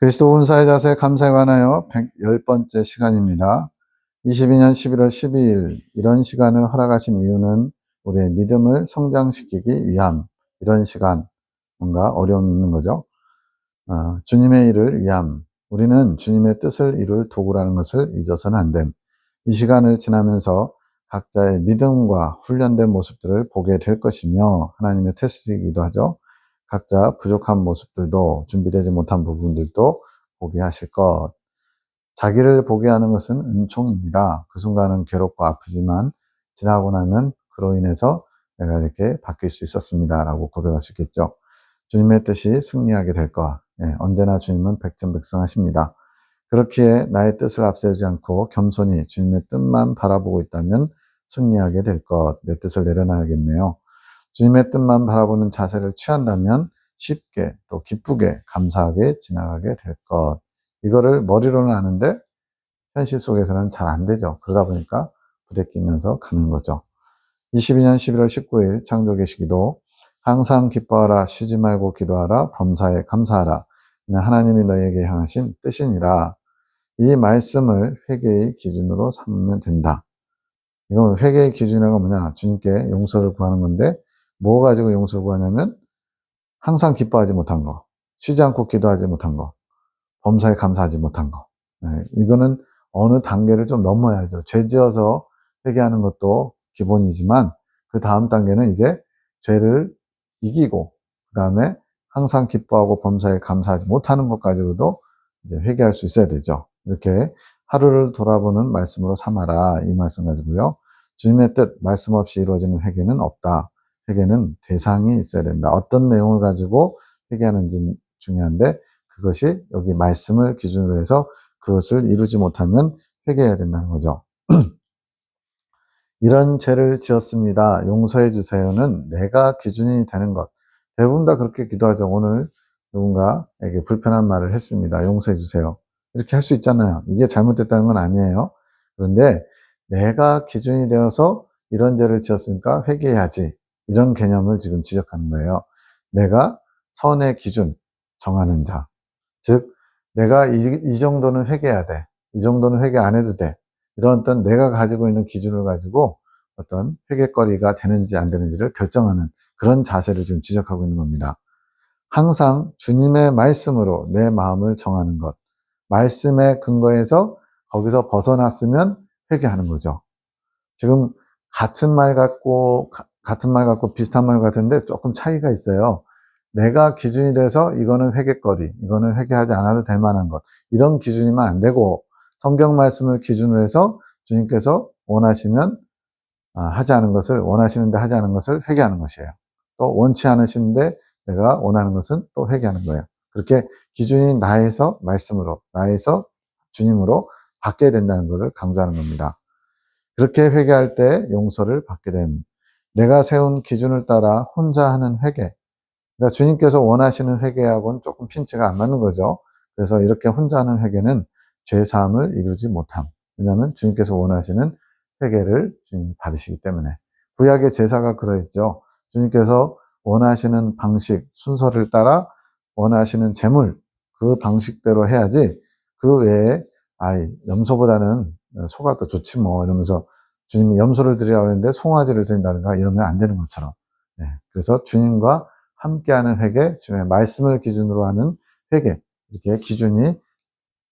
그리스도 은사의 자세 감사에 관하여 110번째 시간입니다. 22년 11월 12일 이런 시간을 허락하신 이유는 우리의 믿음을 성장시키기 위함 이런 시간 뭔가 어려움이 있는 거죠. 어, 주님의 일을 위함 우리는 주님의 뜻을 이룰 도구라는 것을 잊어서는 안 됨. 이 시간을 지나면서 각자의 믿음과 훈련된 모습들을 보게 될 것이며 하나님의 테스트이기도 하죠. 각자 부족한 모습들도 준비되지 못한 부분들도 보게 하실 것. 자기를 보게 하는 것은 은총입니다. 그 순간은 괴롭고 아프지만 지나고 나면 그로 인해서 내가 이렇게 바뀔 수 있었습니다. 라고 고백할 수 있겠죠. 주님의 뜻이 승리하게 될 것. 예, 언제나 주님은 백전백승하십니다. 그렇기에 나의 뜻을 앞세우지 않고 겸손히 주님의 뜻만 바라보고 있다면 승리하게 될 것. 내 뜻을 내려놔야겠네요. 주님의 뜻만 바라보는 자세를 취한다면 쉽게 또 기쁘게 감사하게 지나가게 될 것. 이거를 머리로는 아는데 현실 속에서는 잘 안 되죠. 그러다 보니까 부대끼면서 가는 거죠. 22년 11월 19일 창조계시기도 항상 기뻐하라 쉬지 말고 기도하라 범사에 감사하라 하나님이 너희에게 향하신 뜻이니라 이 말씀을 회개의 기준으로 삼으면 된다. 이건 회개의 기준이라는 건 뭐냐 주님께 용서를 구하는 건데 뭐 가지고 용서를 구하냐면 항상 기뻐하지 못한 거 쉬지 않고 기도하지 못한 거 범사에 감사하지 못한 거 네, 이거는 어느 단계를 좀 넘어야죠. 죄 지어서 회개하는 것도 기본이지만 그 다음 단계는 이제 죄를 이기고 그 다음에 항상 기뻐하고 범사에 감사하지 못하는 것 가지고도 이제 회개할 수 있어야 되죠. 이렇게 하루를 돌아보는 말씀으로 삼아라 이 말씀 가지고요. 주님의 뜻 말씀 없이 이루어지는 회개는 없다. 회개는 대상이 있어야 된다. 어떤 내용을 가지고 회개하는지 중요한데 그것이 여기 말씀을 기준으로 해서 그것을 이루지 못하면 회개해야 된다는 거죠. 이런 죄를 지었습니다. 용서해 주세요는 내가 기준이 되는 것. 대부분 다 그렇게 기도하죠. 오늘 누군가에게 불편한 말을 했습니다. 용서해 주세요. 이렇게 할 수 있잖아요. 이게 잘못됐다는 건 아니에요. 그런데 내가 기준이 되어서 이런 죄를 지었으니까 회개해야지. 이런 개념을 지금 지적하는 거예요. 내가 선의 기준 정하는 자. 즉, 내가 이, 이 정도는 회개해야 돼. 이 정도는 회개 안 해도 돼. 이런 어떤 내가 가지고 있는 기준을 가지고 어떤 회개거리가 되는지 안 되는지를 결정하는 그런 자세를 지금 지적하고 있는 겁니다. 항상 주님의 말씀으로 내 마음을 정하는 것. 말씀의 근거에서 거기서 벗어났으면 회개하는 거죠. 지금 같은 말 같고, 같은 말 같고 비슷한 말 같은데 조금 차이가 있어요. 내가 기준이 돼서 이거는 회개거리, 이거는 회개하지 않아도 될 만한 것. 이런 기준이면 안 되고, 성경 말씀을 기준으로 해서 주님께서 원하시면 아, 하지 않은 것을 원하시는데 하지 않은 것을 회개하는 것이에요. 또 원치 않으시는데 내가 원하는 것은 또 회개하는 거예요. 그렇게 기준이 나에서 말씀으로 나에서 주님으로 바뀌어야 된다는 것을 강조하는 겁니다. 그렇게 회개할 때 용서를 받게 됨. 내가 세운 기준을 따라 혼자 하는 회개. 그러니까 주님께서 원하시는 회개하고는 조금 핀치가 안 맞는 거죠. 그래서 이렇게 혼자 하는 회개는 죄사함을 이루지 못함. 왜냐하면 주님께서 원하시는 회개를 주님 받으시기 때문에. 구약의 제사가 그러했죠. 주님께서 원하시는 방식, 순서를 따라 원하시는 재물, 그 방식대로 해야지 그 외에, 아이, 염소보다는 소가 더 좋지 뭐, 이러면서 주님이 염소를 드리라고 했는데 송아지를 드린다든가 이러면 안 되는 것처럼. 네. 그래서 주님과 함께하는 회개, 주님의 말씀을 기준으로 하는 회개, 이렇게 기준이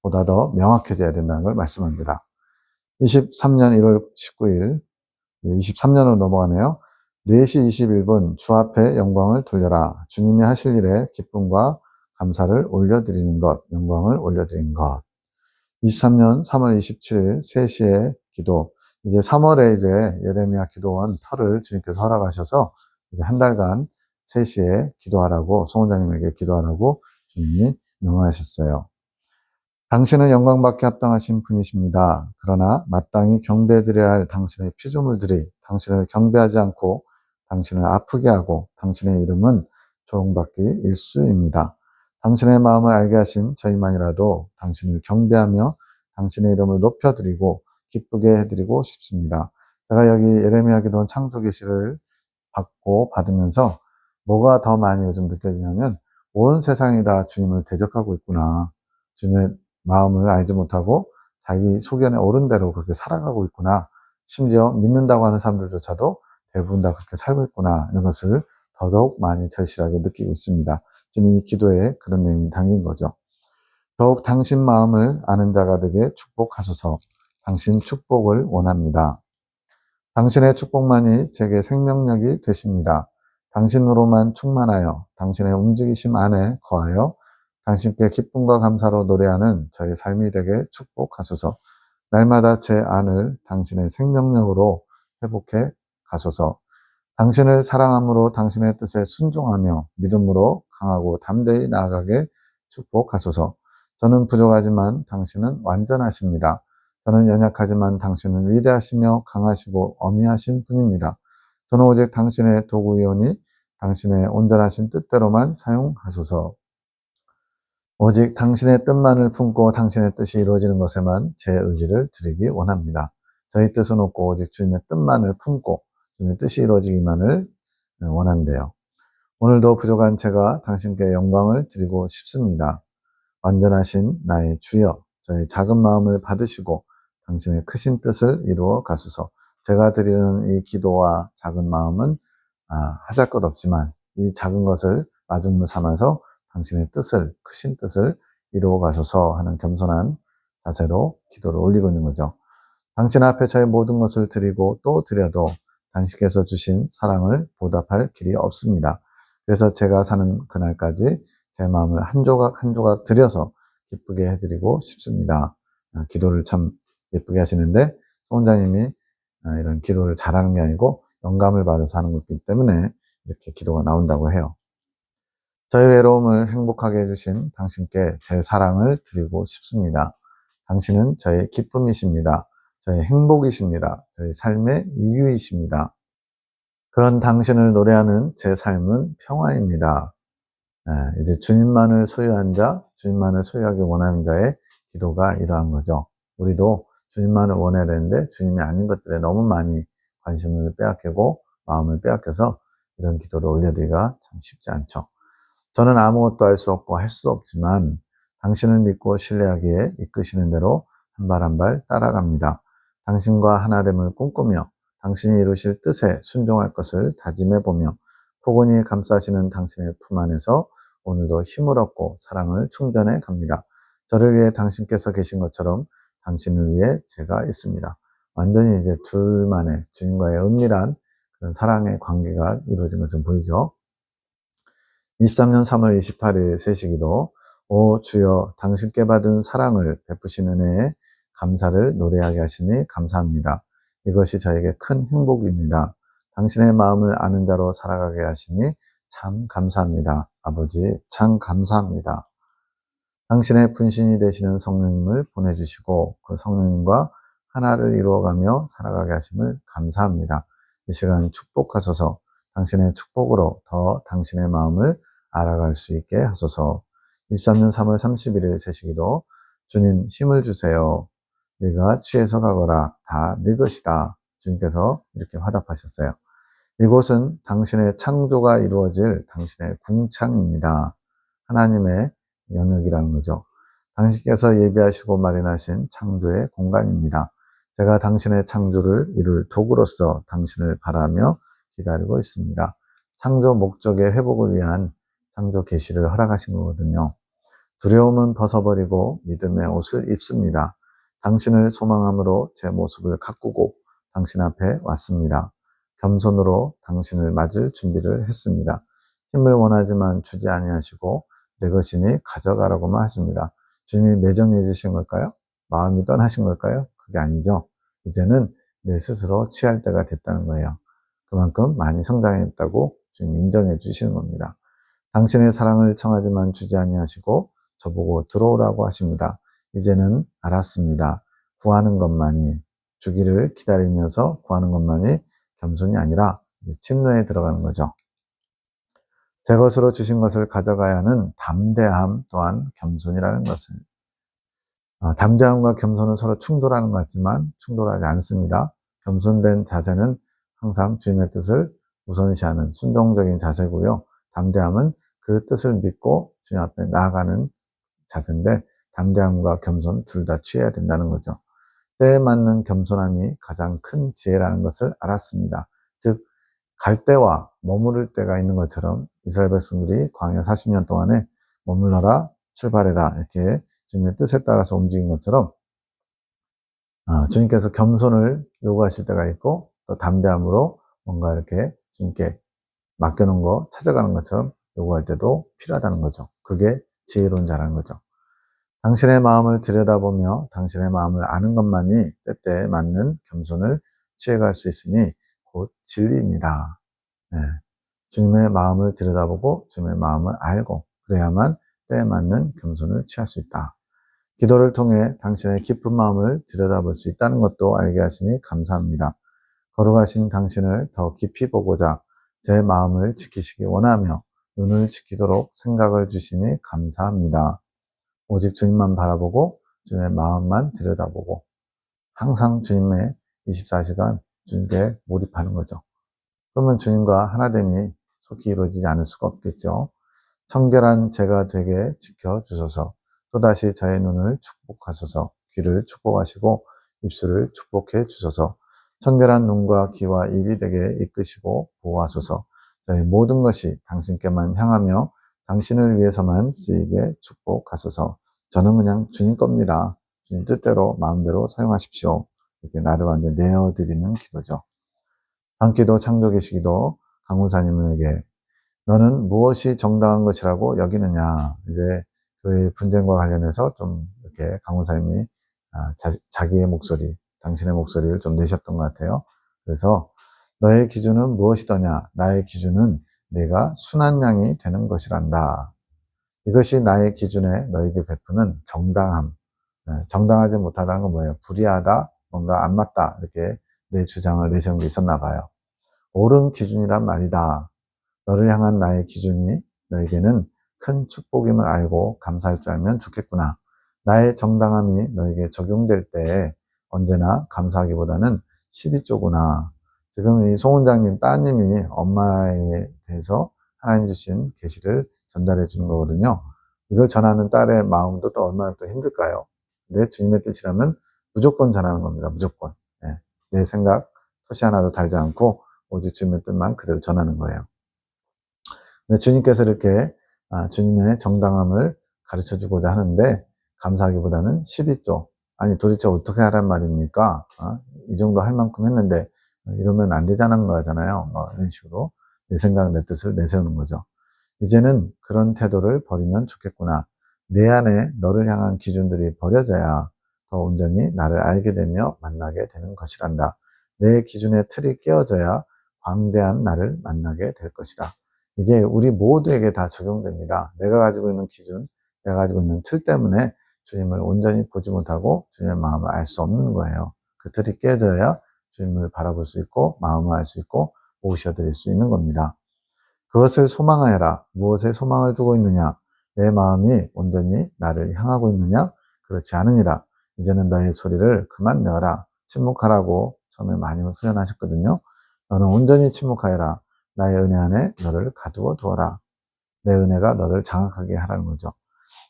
보다 더 명확해져야 된다는 걸 말씀합니다. 23년 1월 19일, 23년으로 넘어가네요. 4시 21분 주 앞에 영광을 돌려라. 주님이 하실 일에 기쁨과 감사를 올려드리는 것, 영광을 올려드리는 것. 23년 3월 27일 3시에 기도. 이제 3월에 이제 예레미야 기도원 터를 주님께서 허락하셔서 이제 한 달간 3시에 기도하라고, 송원장님에게 기도하라고 주님이 명하셨어요. 당신은 영광받게 합당하신 분이십니다. 그러나 마땅히 경배드려야 할 당신의 피조물들이 당신을 경배하지 않고 당신을 아프게 하고 당신의 이름은 조롱받기 일수입니다. 당신의 마음을 알게 하신 저희만이라도 당신을 경배하며 당신의 이름을 높여드리고 기쁘게 해드리고 싶습니다. 제가 여기 예레미야 기도원 창조 계시를 받고 받으면서 뭐가 더 많이 요즘 느껴지냐면 온 세상이 다 주님을 대적하고 있구나. 주님의 마음을 알지 못하고 자기 소견에 옳은 대로 그렇게 살아가고 있구나. 심지어 믿는다고 하는 사람들조차도 대부분 다 그렇게 살고 있구나. 이런 것을 더더욱 많이 절실하게 느끼고 있습니다. 지금 이 기도에 그런 내용이 담긴 거죠. 더욱 당신 마음을 아는 자가 되게 축복하소서 당신 축복을 원합니다. 당신의 축복만이 제게 생명력이 되십니다. 당신으로만 충만하여 당신의 움직이심 안에 거하여 당신께 기쁨과 감사로 노래하는 저의 삶이 되게 축복하소서. 날마다 제 안을 당신의 생명력으로 회복해 가소서. 당신을 사랑함으로 당신의 뜻에 순종하며 믿음으로 강하고 담대히 나아가게 축복하소서. 저는 부족하지만 당신은 완전하십니다. 저는 연약하지만 당신은 위대하시며 강하시고 어미하신 분입니다. 저는 오직 당신의 도구이오니 당신의 온전하신 뜻대로만 사용하소서. 오직 당신의 뜻만을 품고 당신의 뜻이 이루어지는 것에만 제 의지를 드리기 원합니다. 저희 뜻은 없고 오직 주님의 뜻만을 품고 주님의 뜻이 이루어지기만을 원한대요. 오늘도 부족한 제가 당신께 영광을 드리고 싶습니다. 완전하신 나의 주여, 저의 작은 마음을 받으시고 당신의 크신 뜻을 이루어 가소서. 제가 드리는 이 기도와 작은 마음은 아, 하잘 것 없지만 이 작은 것을 마중물 삼아서 당신의 뜻을, 크신 뜻을 이루어 가소서 하는 겸손한 자세로 기도를 올리고 있는 거죠. 당신 앞에 저의 모든 것을 드리고 또 드려도 당신께서 주신 사랑을 보답할 길이 없습니다. 그래서 제가 사는 그날까지 제 마음을 한 조각 한 조각 드려서 기쁘게 해드리고 싶습니다. 아, 기도를 참 예쁘게 하시는데 송원자님이 아, 이런 기도를 잘하는 게 아니고 영감을 받아서 하는 것이기 때문에 이렇게 기도가 나온다고 해요. 저희 외로움을 행복하게 해주신 당신께 제 사랑을 드리고 싶습니다. 당신은 저의 기쁨이십니다. 저의 행복이십니다. 저희 삶의 이유이십니다. 그런 당신을 노래하는 제 삶은 평화입니다. 네, 이제 주님만을 소유한 자, 주님만을 소유하기 원하는 자의 기도가 이러한 거죠. 우리도 주님만을 원해야 되는데 주님이 아닌 것들에 너무 많이 관심을 빼앗기고 마음을 빼앗겨서 이런 기도를 올려드리기가 참 쉽지 않죠. 저는 아무것도 할 수 없고 할수 없지만 당신을 믿고 신뢰하기에 이끄시는 대로 한 발 한 발 따라갑니다. 당신과 하나됨을 꿈꾸며 당신이 이루실 뜻에 순종할 것을 다짐해 보며 포근히 감싸시는 당신의 품 안에서 오늘도 힘을 얻고 사랑을 충전해 갑니다. 저를 위해 당신께서 계신 것처럼 당신을 위해 제가 있습니다. 완전히 이제 둘만의 주님과의 은밀한 그런 사랑의 관계가 이루어진 것좀 보이죠. 23년 3월 28일 세시기도 오 주여 당신께 받은 사랑을 베푸시는 애에 감사를 노래하게 하시니 감사합니다. 이것이 저에게 큰 행복입니다. 당신의 마음을 아는 자로 살아가게 하시니 참 감사합니다. 아버지 참 감사합니다. 당신의 분신이 되시는 성령님을 보내주시고 그 성령님과 하나를 이루어가며 살아가게 하심을 감사합니다. 이 시간 축복하소서 당신의 축복으로 더 당신의 마음을 알아갈 수 있게 하소서 23년 3월 31일 세시기도 주님 힘을 주세요. 네가 취해서 가거라 다 네 것이다. 주님께서 이렇게 화답하셨어요. 이곳은 당신의 창조가 이루어질 당신의 궁창입니다. 하나님의 영역이라는 거죠. 당신께서 예비하시고 마련하신 창조의 공간입니다. 제가 당신의 창조를 이룰 도구로서 당신을 바라며 기다리고 있습니다. 창조 목적의 회복을 위한 창조 계시를 허락하신 거거든요. 두려움은 벗어버리고 믿음의 옷을 입습니다. 당신을 소망함으로 제 모습을 가꾸고 당신 앞에 왔습니다. 겸손으로 당신을 맞을 준비를 했습니다. 힘을 원하지만 주지 아니하시고 내 것이니 가져가라고만 하십니다. 주님이 매정해 주신 걸까요? 마음이 떠나신 걸까요? 그게 아니죠. 이제는 내 스스로 취할 때가 됐다는 거예요. 그만큼 많이 성장했다고 주님 인정해 주시는 겁니다. 당신의 사랑을 청하지만 주지 아니하시고 저보고 들어오라고 하십니다. 이제는 알았습니다. 구하는 것만이 주기를 기다리면서 구하는 것만이 겸손이 아니라 침노에 들어가는 거죠. 제 것으로 주신 것을 가져가야 하는 담대함 또한 겸손이라는 것을. 어, 담대함과 겸손은 서로 충돌하는 것 같지만 충돌하지 않습니다. 겸손된 자세는 항상 주님의 뜻을 우선시하는 순종적인 자세고요. 담대함은 그 뜻을 믿고 주님 앞에 나아가는 자세인데 담대함과 겸손 둘 다 취해야 된다는 거죠. 때에 맞는 겸손함이 가장 큰 지혜라는 것을 알았습니다. 즉, 갈 때와 머무를 때가 있는 것처럼 이스라엘 백성들이 광야 40년 동안에 머물러라, 출발해라, 이렇게 주님의 뜻에 따라서 움직인 것처럼, 아, 주님께서 겸손을 요구하실 때가 있고, 또 담대함으로 뭔가 이렇게 주님께 맡겨놓은 거 찾아가는 것처럼 요구할 때도 필요하다는 거죠. 그게 지혜로운 자라는 거죠. 당신의 마음을 들여다보며 당신의 마음을 아는 것만이 때때에 맞는 겸손을 취해갈 수 있으니 곧 진리입니다. 네. 주님의 마음을 들여다보고 주님의 마음을 알고 그래야만 때에 맞는 겸손을 취할 수 있다. 기도를 통해 당신의 깊은 마음을 들여다볼 수 있다는 것도 알게 하시니 감사합니다. 거룩하신 당신을 더 깊이 보고자 제 마음을 지키시기 원하며 눈을 지키도록 생각을 주시니 감사합니다. 오직 주님만 바라보고 주님의 마음만 들여다보고 항상 주님의 24시간 주님께 몰입하는 거죠. 그러면 주님과 하나됨이 속히 이루어지지 않을 수가 없겠죠. 청결한 제가 되게 지켜주소서 또다시 저의 눈을 축복하소서 귀를 축복하시고 입술을 축복해 주소서 청결한 눈과 귀와 입이 되게 이끄시고 보호하소서 저희 모든 것이 당신께만 향하며 당신을 위해서만 쓰이게 축복하소서 저는 그냥 주님 겁니다. 주님 뜻대로 마음대로 사용하십시오. 이렇게 나를 완전 내어드리는 기도죠. 단기도 창조계시기도 강훈사님에게 너는 무엇이 정당한 것이라고 여기느냐 이제 교회 분쟁과 관련해서 좀 이렇게 강훈사님이 아, 자, 기의 목소리 당신의 목소리를 좀 내셨던 것 같아요. 그래서 너의 기준은 무엇이더냐? 나의 기준은 내가 순한 양이 되는 것이란다. 이것이 나의 기준에 너에게 베푸는 정당함. 네, 정당하지 못하다는 건 뭐예요? 불의하다, 뭔가 안 맞다. 이렇게 내 주장을 내세운 게 있었나 봐요. 옳은 기준이란 말이다. 너를 향한 나의 기준이 너에게는 큰 축복임을 알고 감사할 줄 알면 좋겠구나. 나의 정당함이 너에게 적용될 때 언제나 감사하기보다는 12조구나. 지금 이 송원장님 따님이 엄마에 대해서 하나님 주신 계시를 전달해 주는 거거든요. 이걸 전하는 딸의 마음도 또 얼마나 또 힘들까요? 근데 주님의 뜻이라면 무조건 전하는 겁니다. 무조건. 네. 내 생각, 토시 하나도 달지 않고 주님의 뜻만 그대로 전하는 거예요. 근데 주님께서 이렇게 아, 주님의 정당함을 가르쳐 주고자 하는데 감사하기보다는 12조. 아니 도대체 어떻게 하란 말입니까? 어? 이 정도 할 만큼 했는데 이러면 안 되자는 거잖아요. 뭐 이런 식으로 내 생각, 내 뜻을 내세우는 거죠. 이제는 그런 태도를 버리면 좋겠구나. 내 안에 너를 향한 기준들이 버려져야 더 온전히 나를 알게 되며 만나게 되는 것이란다. 내 기준의 틀이 깨어져야 광대한 나를 만나게 될 것이다. 이게 우리 모두에게 다 적용됩니다. 내가 가지고 있는 기준, 내가 가지고 있는 틀 때문에 주님을 온전히 보지 못하고 주님의 마음을 알 수 없는 거예요. 그 틀이 깨져야 주님을 바라볼 수 있고 마음을 알 수 있고 모셔 드릴 수 있는 겁니다. 그것을 소망하여라. 무엇에 소망을 두고 있느냐? 내 마음이 온전히 나를 향하고 있느냐? 그렇지 않으니라. 이제는 너의 소리를 그만 내어라. 침묵하라고 처음에 많이 훈련하셨거든요. 너는 온전히 침묵하여라. 나의 은혜 안에 너를 가두어 두어라. 내 은혜가 너를 장악하게 하라는 거죠.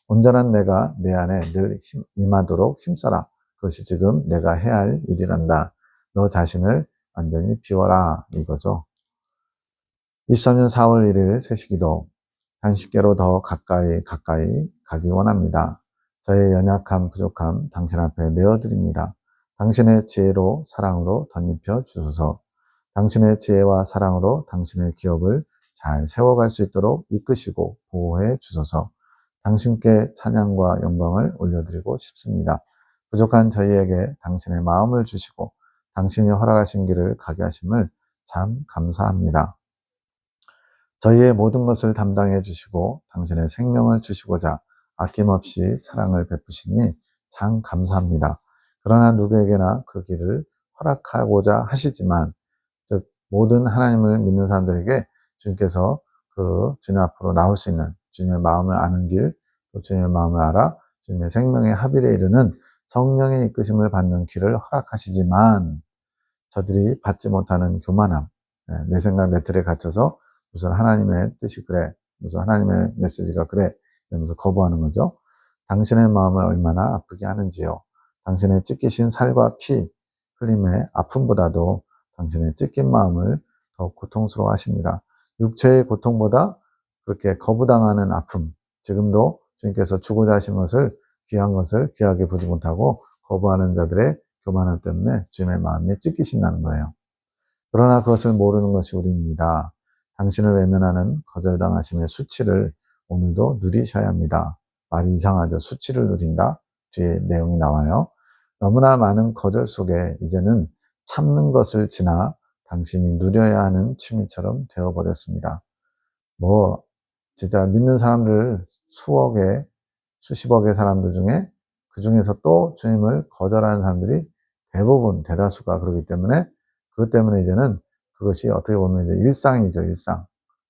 온전한 내가 내 안에 늘 힘, 임하도록 힘써라. 그것이 지금 내가 해야 할 일이란다. 너 자신을 완전히 비워라. 이거죠. 23년 4월 1일 세시기도 단식계로 더 가까이 가까이 가기 원합니다. 저의 연약함, 부족함 당신 앞에 내어드립니다. 당신의 지혜로 사랑으로 덧입혀 주소서. 당신의 지혜와 사랑으로 당신의 기업을 잘 세워갈 수 있도록 이끄시고 보호해 주소서. 당신께 찬양과 영광을 올려드리고 싶습니다. 부족한 저희에게 당신의 마음을 주시고 당신이 허락하신 길을 가게 하심을 참 감사합니다. 저희의 모든 것을 담당해 주시고 당신의 생명을 주시고자 아낌없이 사랑을 베푸시니 참 감사합니다. 그러나 누구에게나 그 길을 허락하고자 하시지만 즉 모든 하나님을 믿는 사람들에게 주님께서 그 주님 앞으로 나올 수 있는 주님의 마음을 아는 길, 또 주님의 마음을 알아 주님의 생명의 합의에 이르는 성령의 이끄심을 받는 길을 허락하시지만 저들이 받지 못하는 교만함, 네, 내 생각 내 틀에 갇혀서 무슨 하나님의 뜻이 그래, 무슨 하나님의 메시지가 그래, 이러면서 거부하는 거죠. 당신의 마음을 얼마나 아프게 하는지요. 당신의 찢기신 살과 피, 흘림의 아픔보다도 당신의 찢긴 마음을 더 고통스러워 하십니다. 육체의 고통보다 그렇게 거부당하는 아픔, 지금도 주님께서 주고자 하신 것을 귀한 것을 귀하게 보지 못하고 거부하는 자들의 교만함 때문에 주님의 마음이 찢기신다는 거예요. 그러나 그것을 모르는 것이 우리입니다. 당신을 외면하는 거절당하심의 수치를 오늘도 누리셔야 합니다. 말이 이상하죠. 수치를 누린다? 뒤에 내용이 나와요. 너무나 많은 거절 속에 이제는 참는 것을 지나 당신이 누려야 하는 취미처럼 되어버렸습니다. 뭐, 진짜 믿는 사람들 수억의, 수십억의 사람들 중에 그 중에서 또 주님을 거절하는 사람들이 대부분 대다수가 그러기 때문에 그것 때문에 이제는 그것이 어떻게 보면 이제 일상이죠, 일상.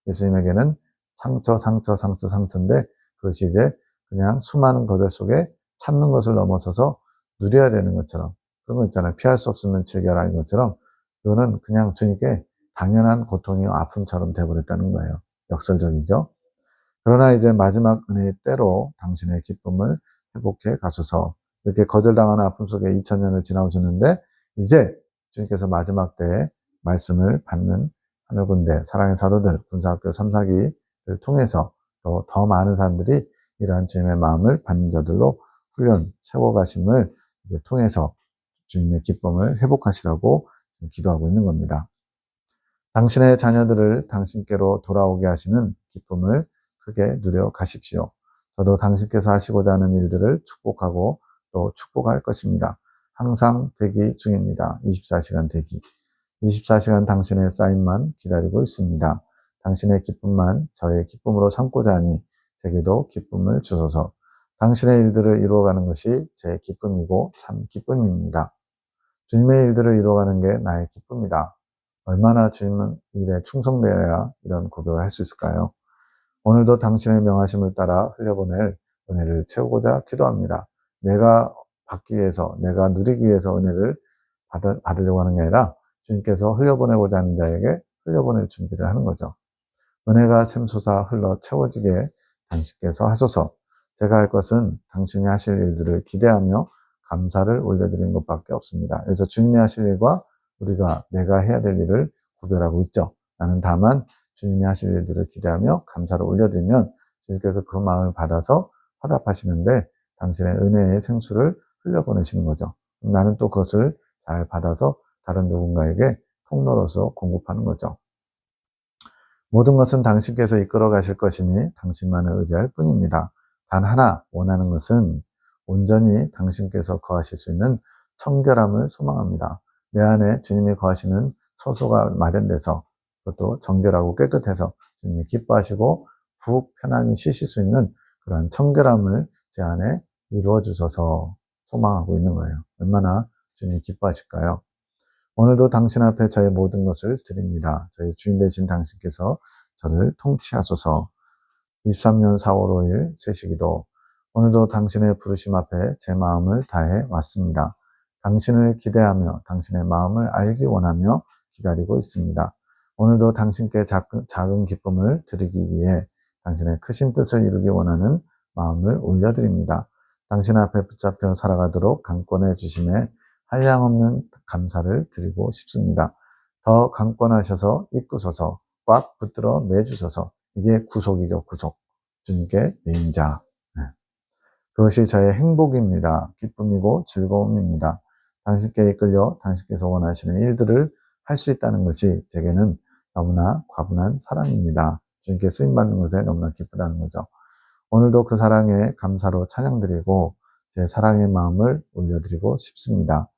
예수님에게는 상처, 상처, 상처, 상처인데 그것이 이제 그냥 수많은 거절 속에 참는 것을 넘어서서 누려야 되는 것처럼 그런 거 있잖아요. 피할 수 없으면 즐겨라는 것처럼 그거는 그냥 주님께 당연한 고통이 아픔처럼 되어버렸다는 거예요. 역설적이죠. 그러나 이제 마지막 은혜의 때로 당신의 기쁨을 회복해 가소서 이렇게 거절당하는 아픔 속에 2000년을 지나오셨는데 이제 주님께서 마지막 때에 말씀을 받는 하늘 군대 사랑의 사도들 군사학교 3, 4기를 통해서 또 더 많은 사람들이 이러한 주님의 마음을 받는 자들로 훈련 세워가심을 이제 통해서 주님의 기쁨을 회복하시라고 기도하고 있는 겁니다. 당신의 자녀들을 당신께로 돌아오게 하시는 기쁨을 크게 누려 가십시오. 저도 당신께서 하시고자 하는 일들을 축복하고 또 축복할 것입니다. 항상 대기 중입니다. 24시간 대기. 24시간 당신의 사인만 기다리고 있습니다. 당신의 기쁨만 저의 기쁨으로 삼고자 하니 제게도 기쁨을 주소서. 당신의 일들을 이루어가는 것이 제 기쁨이고 참 기쁨입니다. 주님의 일들을 이루어가는 게 나의 기쁨이다. 얼마나 주님은 일에 충성되어야 이런 고백을 할 수 있을까요? 오늘도 당신의 명하심을 따라 흘려보낼 은혜를 채우고자 기도합니다. 내가 받기 위해서, 내가 누리기 위해서 은혜를 받으, 받으려고 하는 게 아니라 주님께서 흘려보내고자 하는 자에게 흘려보낼 준비를 하는 거죠. 은혜가 샘솟아 흘러 채워지게 당신께서 하소서. 제가 할 것은 당신이 하실 일들을 기대하며 감사를 올려드리는 것밖에 없습니다. 그래서 주님이 하실 일과 우리가 내가 해야 될 일을 구별하고 있죠. 나는 다만 주님이 하실 일들을 기대하며 감사를 올려드리면 주님께서 그 마음을 받아서 화답하시는데 당신의 은혜의 생수를 흘려보내시는 거죠. 나는 또 그것을 잘 받아서 다른 누군가에게 통로로서 공급하는 거죠. 모든 것은 당신께서 이끌어 가실 것이니 당신만을 의지할 뿐입니다. 단 하나 원하는 것은 온전히 당신께서 거하실 수 있는 청결함을 소망합니다. 내 안에 주님이 거하시는 처소가 마련돼서 그것도 정결하고 깨끗해서 주님이 기뻐하시고 푹 편안히 쉬실 수 있는 그런 청결함을 제 안에 이루어 주셔서 소망하고 있는 거예요. 얼마나 주님이 기뻐하실까요? 오늘도 당신 앞에 저의 모든 것을 드립니다. 저희 주인 되신 당신께서 저를 통치하소서 23년 4월 5일 세시기도 오늘도 당신의 부르심 앞에 제 마음을 다해 왔습니다. 당신을 기대하며 당신의 마음을 알기 원하며 기다리고 있습니다. 오늘도 당신께 작은, 작은 기쁨을 드리기 위해 당신의 크신 뜻을 이루기 원하는 마음을 올려드립니다. 당신 앞에 붙잡혀 살아가도록 강권해 주심에 한량없는 감사를 드리고 싶습니다. 더 강권하셔서 이끄소서 꽉 붙들어 매주셔서 이게 구속이죠 구속 주님께 메인자 네. 그것이 저의 행복입니다. 기쁨이고 즐거움입니다. 당신께 이끌려 당신께서 원하시는 일들을 할 수 있다는 것이 제게는 너무나 과분한 사랑입니다. 주님께 쓰임받는 것에 너무나 기쁘다는 거죠. 오늘도 그 사랑에 감사로 찬양드리고 제 사랑의 마음을 올려드리고 싶습니다.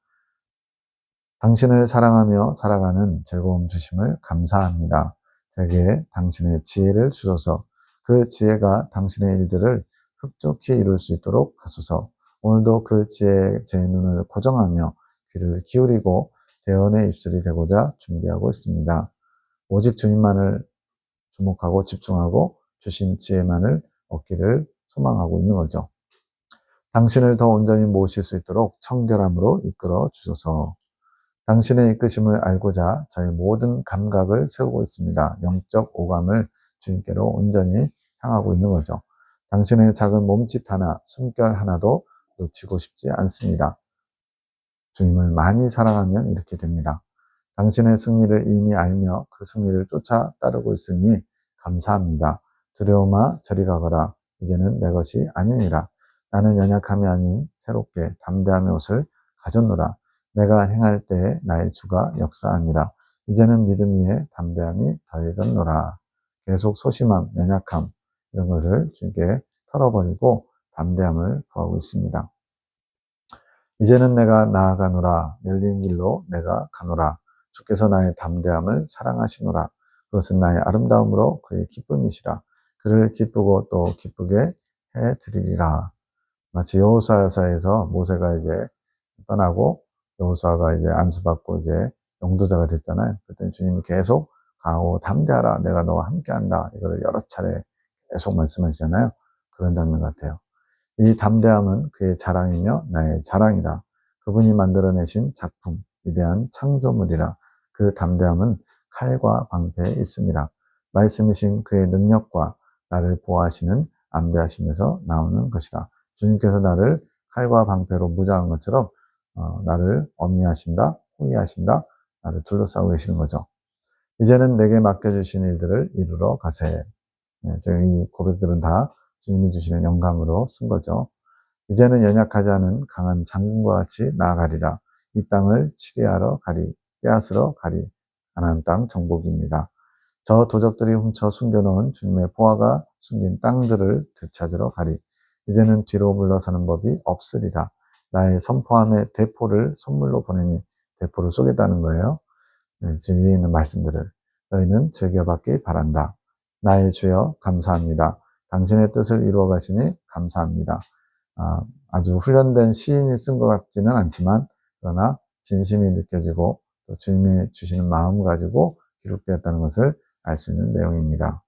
당신을 사랑하며 살아가는 즐거움 주심을 감사합니다. 제게 당신의 지혜를 주소서. 그 지혜가 당신의 일들을 흡족히 이룰 수 있도록 하소서 오늘도 그 지혜의 제 눈을 고정하며 귀를 기울이고 대언의 입술이 되고자 준비하고 있습니다. 오직 주님만을 주목하고 집중하고 주신 지혜만을 얻기를 소망하고 있는 거죠. 당신을 더 온전히 모실 수 있도록 청결함으로 이끌어 주소서. 당신의 이끄심을 알고자 저의 모든 감각을 세우고 있습니다. 영적 오감을 주님께로 온전히 향하고 있는 거죠. 당신의 작은 몸짓 하나, 숨결 하나도 놓치고 싶지 않습니다. 주님을 많이 사랑하면 이렇게 됩니다. 당신의 승리를 이미 알며 그 승리를 쫓아 따르고 있으니 감사합니다. 두려움아 저리 가거라. 이제는 내 것이 아니니라. 나는 연약함이 아닌 새롭게 담대함의 옷을 가졌노라. 내가 행할 때에 나의 주가 역사하니라. 이제는 믿음 위에 담대함이 더해졌노라. 계속 소심함, 연약함 이런 것을 주님께 털어버리고 담대함을 구하고 있습니다. 이제는 내가 나아가노라. 열린 길로 내가 가노라. 주께서 나의 담대함을 사랑하시노라. 그것은 나의 아름다움으로 그의 기쁨이시라. 그를 기쁘고 또 기쁘게 해 드리리라. 마치 여호수아서에서 모세가 이제 떠나고 여호수아가 이제 안수받고 이제 용도자가 됐잖아요. 그때 주님이 계속 강하고 담대하라. 내가 너와 함께한다. 이거를 여러 차례 계속 말씀하시잖아요. 그런 장면 같아요. 이 담대함은 그의 자랑이며 나의 자랑이라. 그분이 만들어내신 작품, 위대한 창조물이라. 그 담대함은 칼과 방패에 있습니다. 말씀이신 그의 능력과 나를 보호하시는 안배하심에서 나오는 것이라. 주님께서 나를 칼과 방패로 무장한 것처럼 어, 나를 엄리하신다, 호위하신다, 나를 둘러싸고 계시는 거죠. 이제는 내게 맡겨주신 일들을 이루러 가세. 네, 지금 이 고백들은 다 주님이 주시는 영감으로 쓴 거죠. 이제는 연약하지 않은 강한 장군과 같이 나아가리라. 이 땅을 치리하러 가리, 빼앗으러 가리. 가나안 땅 정복입니다. 저 도적들이 훔쳐 숨겨놓은 주님의 보화가 숨긴 땅들을 되찾으러 가리. 이제는 뒤로 물러서는 법이 없으리라. 나의 선포함의 대포를 선물로 보내니 대포를 쏘겠다는 거예요. 네, 지금 위에 있는 말씀들을 너희는 즐겨받기 바란다. 나의 주여 감사합니다. 당신의 뜻을 이루어 가시니 감사합니다. 아, 주 훈련된 시인이 쓴 것 같지는 않지만 그러나 진심이 느껴지고 또 주님이 주시는 마음 가지고 기록되었다는 것을 알 수 있는 내용입니다.